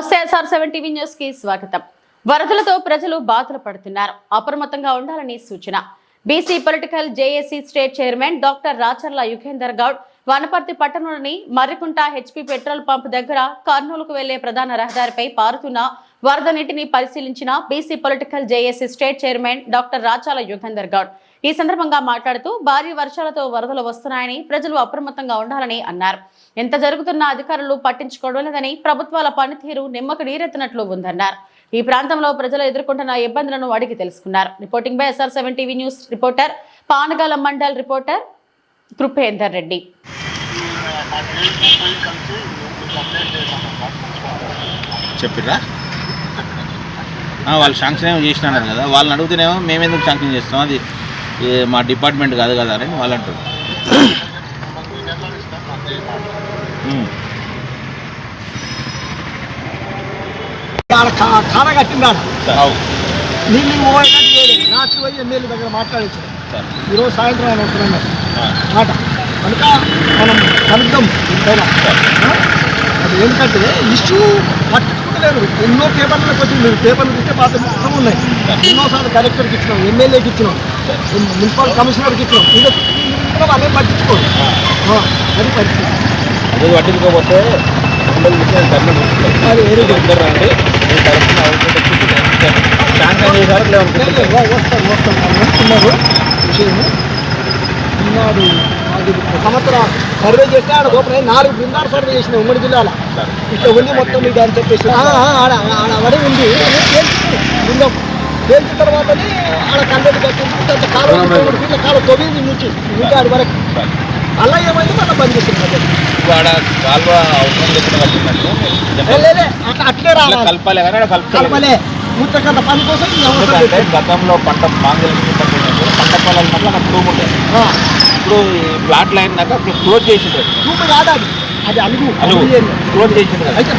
SR seven TV న్యూస్కి స్వాగతం. వరదలతో ప్రజలు బాధలు పడుతున్నారు. అప్రమత్తంగా ఉండాలని సూచన. BC political JAC state chairman doctor Racharla Yugender Goud Wanaparthy పట్టణంలోని మర్రికుంట హెచ్పి పెట్రోల్ పంప్ దగ్గర కర్నూలుకు వెళ్ళే ప్రధాన రహదారిపై పారుతున్న వరద నీటిని పరిశీలించిన BC political JAC state chairman doctor Rachala Yugender Goud. ఈ సందర్భంగా మాట్లాడుతూ భారీ వర్షాలతో వరదలు వస్తున్నాయని ప్రజలు అప్రమత్తంగా ఉండాలని అన్నారు. ఎంత జరుగుతున్నా అధికారులు పట్టించుకోవడం లేదని ప్రభుత్వాల పనితీరు నిమ్మకు నీరెత్తినట్లు ఉందన్నారు. ఈ ప్రాంతంలో ప్రజలు ఎదుర్కొంటున్న ఇబ్బందులను అడిగి తెలుసుకున్నారు. Reporting by SR seven TV news reporter Panagal mandal reporter Krupender Reddy. చెప్పిరా వాళ్ళు శాంక్షన్ ఏమో చేసినారు కదా వాళ్ళని అడుగుతూనేమో మేము ఎందుకు శాంక్షన్ చేస్తాం అది మా డిపార్ట్మెంట్ కాదు కదా అని వాళ్ళు అంటారు. ఉమ్. ఆడ కా- కాన కట్టిందాడు? అవు. నీళ్ళు పోయేటట్టు చేయలేదు. రాత్రి పోయి ఎమ్మెల్యే దగ్గర మాట్లాడించారు సరే. ఈరోజు సాయంత్రం ఆయన వస్తున్నాడు. మాట. కనుక మనం కలుద్దాం? అది ఎందుకంటే ఇష్యూ పట్టించుకుంటలేదు ఎన్నో పేపర్లకు వచ్చింది మీరు పేపర్లు ఇస్తే పాత మొత్తం ఉన్నాయి. ఎన్నోసార్లు కలెక్టర్కి ఇచ్చినాం ఎమ్మెల్యేకి ఇచ్చినాం మున్సిపల్ కమిషనర్కి ఇచ్చినాం. ఇంకా వాళ్ళే పట్టించుకోరు. ఆ, అది పరిస్థితి. అది పట్టించుకోకపోతే ఉండదు విషయం ధర్మ అది వెరీ గుడ్ అందరూ రండి. మీ తరఫున అవుతుంటే శాంక్షన్ చేశారు లేదు, లేవనుకుంటున్నారు వా- వస్తాను వస్తాను వాళ్ళు వస్తున్నారు. విషయము. ఈనాడు సంవత్సరం సర్వే చేస్తే ఆడ లోపల నాలుగు బృందాలు సర్వే చేసిన ఉమ్మడి జిల్లాలో. ఇట్లా ఉంది మొత్తం ఇది అని చెప్పేసి. ఆడ ఆడ వడి ఉంది. బృందం. తేల్చిన తర్వాత ఆడ అంత కాలువ మూడు ఫీట్ల కాలువ తొమ్మిది నుంచి ఇంకా ఆడి వరకు. అలా ఏమైంది? మళ్ళీ బంద్ చేసింది కాలువ అవసరం లేకుండా అట్లా ఇట్లా రావాలి. కలపాలి కలపాలి. ముట్టకంత పని కోసం. గతంలో పంట మాంగళ్యం పంట పొలాల పట్ల అక్కడ తూము ఉండేది ఆ, ఇప్పుడు ప్లాట్లు అయినాక అక్కడ క్లోజ్ చేసిండ్రు. చూపు కాదు అది? అది అలుగు. క్లోజ్ చేసిండ్రు. అయితే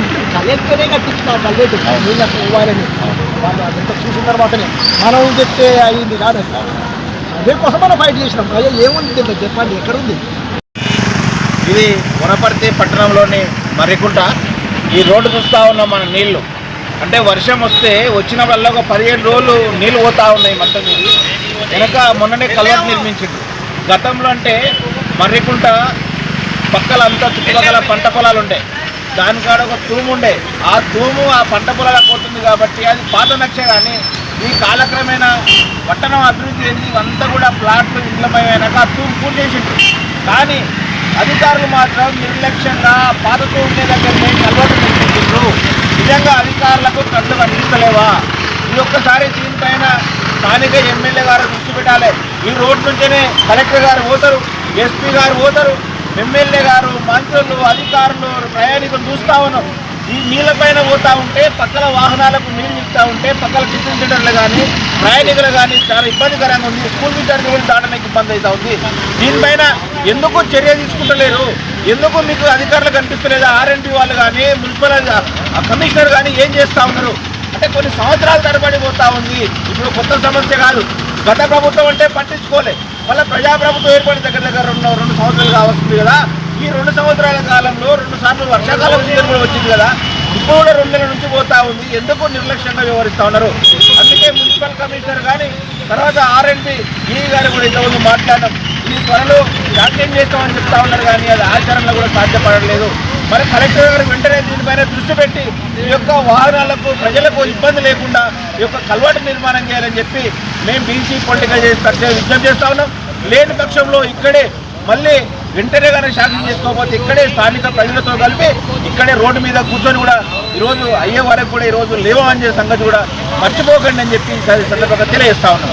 ఇప్పుడు కలెక్టరే కట్టించిన కలెక్టర్ అవును. నీళ్ళకి ఇవ్వాలని. వాళ్ళు అదంతా చూసిన తర్వాతనే. మనం చెప్తే అయింది కాదు అది. అదే కోసం మనం ఫైట్ చేసినాం. అయ్యా ఏముంది చెప్పండి ఎక్కడుంది? ఇది వనపర్తి పట్టణంలోని మర్రికుంట. ఈ రోడ్డు చూస్తూ ఉన్నాం మన నీళ్ళు. అంటే వర్షం వస్తే వచ్చినప్పుడల్లా ఒక పదిహేడు రోజులు నీళ్ళు పోతా ఉన్నాయి మొత్తం ఇది వెనక మొన్ననే కలవట్ నిర్మించింది. గతంలో అంటే మర్రికుంట పక్కల అంతా చుట్టుపక్కల పంట పొలాలు ఉండే. దానికాడ ఒక తూము ఉండే. ఆ తూము ఆ పంట పొలాలకు పోతుంది కాబట్టి అది పాత నక్ష కానీ ఈ కాలక్రమేణా పట్టణం అభివృద్ధి చెంది ఇవంతా కూడా ప్లాట్లు ఇండ్లమయ్యాక ఆ తూము పూర్తి చేసిండ్రు. కానీ అధికారులు మాత్రం నిర్లక్ష్యంగా పాత తూము ఉండే దగ్గరనే కలవటు నిర్మించారు నిజంగా అధికారులకు కళ్ళు కనిపిస్తలేవా? ఈ ఒక్కసారి దీనిపైన స్థానిక ఎమ్మెల్యే గారు దృష్టి పెట్టాలి. ఈ రోడ్ నుంచే కలెక్టర్ గారు పోతారు ఎస్పీ గారు పోతారు. ఎమ్మెల్యే గారు మంత్రులు అధికారులు ప్రయాణికులు చూస్తూ ఉన్నాం ఈ నీళ్ళపైన పోతూ ఉంటే పక్కల వాహనాలకు నీళ్ళు ఇస్తూ ఉంటే పక్కల టిఫిన్ సెంటర్లు కానీ ప్రయాణికులు కానీ చాలా ఇబ్బందికరంగా ఉంది. స్కూల్ విద్యార్థులు కూడా దాటడానికి ఇబ్బంది అవుతా ఉంది. దీనిపైన ఎందుకు చర్య తీసుకుంటలేరు? ఎందుకు మీకు అధికారులు కనిపిస్తలేదా? ఆర్ఎన్టీ వాళ్ళు కానీ మున్సిపల్ కమిషనర్ కానీ ఏం చేస్తూ ఉన్నారు? అంటే కొన్ని సంవత్సరాల తరబడి పోతా ఉంది. ఇప్పుడు కొత్త సమస్య కాదు. గత ప్రభుత్వం అంటే పట్టించుకోలే. మళ్ళీ ప్రజాప్రభుత్వం ఏర్పడిన దగ్గర దగ్గర రెండు రెండు సంవత్సరాలు కావస్తుంది కదా. ఈ రెండు సంవత్సరాల కాలంలో రెండు సార్లు వర్షాకాలం సీజన్ కూడా వచ్చింది కదా. ఇప్పుడు కూడా రెండు నెలల నుంచి పోతా ఉంది. ఎందుకు నిర్లక్ష్యంగా వ్యవహరిస్తూ ఉన్నారు? అందుకే మున్సిపల్ కమిషనర్ కానీ తర్వాత ఆర్ఎండ్బి ఈ గారు కూడా ఇంతకుముందు మాట్లాడడం. ఈ త్వరలో శాంక్షన్ చేస్తామని చెప్తా ఉన్నారు కానీ అది ఆచరణలో కూడా సాధ్యపడలేదు మరి కలెక్టర్ గారు వెంటనే దీనిపైన దృష్టి పెట్టి ఈ యొక్క వాహనాలకు ప్రజలకు ఇబ్బంది లేకుండా ఈ యొక్క కల్వర్టు నిర్మాణం చేయాలని చెప్పి మేము బీసీ పొలిటికల్ చేసి విజ్ఞప్తి చేస్తా ఉన్నాం. లేని పక్షంలో ఇక్కడే మళ్ళీ వెంటనే కానీ శాంక్షన్ చేసుకోకపోతే ఇక్కడే స్థానిక ప్రజలతో కలిపి ఇక్కడే రోడ్డు మీద కూర్చొని కూడా ఈరోజు అయ్యే వరకు కూడా ఈరోజు లేవని సంగతి కూడా మర్చిపోకండి అని చెప్పి సందర్భంగా తెలియజేస్తా ఉన్నాం.